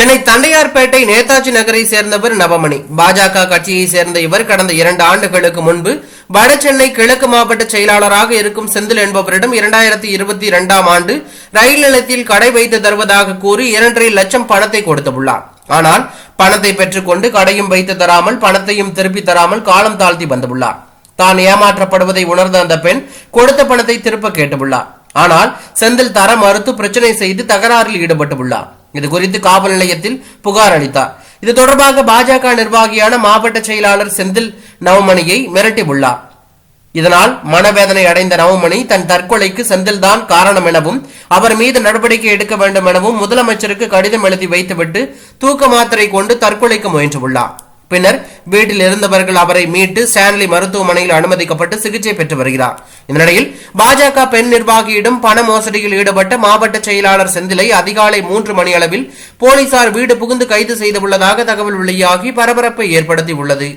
சென்னை தண்டையார்பேட்டை நேதாஜி நகரை சேர்ந்தவர் நவமணி. பாஜக கட்சியை சேர்ந்த இவர் கடந்த இரண்டு ஆண்டுகளுக்கு முன்பு வட சென்னை கிழக்கு மாவட்ட செயலாளராக இருக்கும் செந்தில் என்பவரிடம் இரண்டாயிரத்தி இருபத்தி இரண்டாம் ஆண்டு ரயில் நிலையத்தில் கடை வைத்து தருவதாக கூறி இரண்டரை லட்சம் பணத்தை கொடுத்துள்ளார் ஆனால் பணத்தை பெற்றுக்கொண்டு கடையும் வைத்து தராமல் பணத்தையும் திருப்பி தராமல் காலம் தாழ்த்தி வந்துள்ளார் தான் ஏமாற்றப்படுவதை உணர்ந்த அந்த பெண் கொடுத்த பணத்தை திருப்ப கேட்டுள்ளார் ஆனால் செந்தில் தர மறுத்து பிரச்சனை செய்து தகராறில் ஈடுபட்டுள்ளார் இது குறித்து காவல் நிலையத்தில் புகார் அளித்தார். இது தொடர்பாக பாஜக நிர்வாகியான மாவட்ட செயலாளர் செந்தில் நவமணியை மிரட்டியுள்ளார். இதனால் மனவேதனை அடைந்த நவமணி தன் தற்கொலைக்கு செந்தில்தான் காரணம் எனவும் அவர் மீது நடவடிக்கை எடுக்க வேண்டும் எனவும் முதலமைச்சருக்கு கடிதம் எழுதி வைத்துவிட்டு தூக்க மாத்திரை கொண்டு தற்கொலைக்கு முயன்றுள்ளார். பின்னர் வீட்டில் இருந்தவர்கள் அவரை மீட்டு ஸ்டான்லி மருத்துவமனையில் அனுமதிக்கப்பட்டு சிகிச்சை பெற்று வருகிறார். இந்த நிலையில் பாஜக பெண் நிர்வாகியிடம் பண மோசடியில் ஈடுபட்ட மாவட்ட செயலாளர் செந்திலை அதிகாலை மூன்று மணி அளவில் போலீசார் வீடு புகுந்து கைது செய்துள்ளதாக தகவல் வெளியாகி பரபரப்பை ஏற்படுத்தியுள்ளது.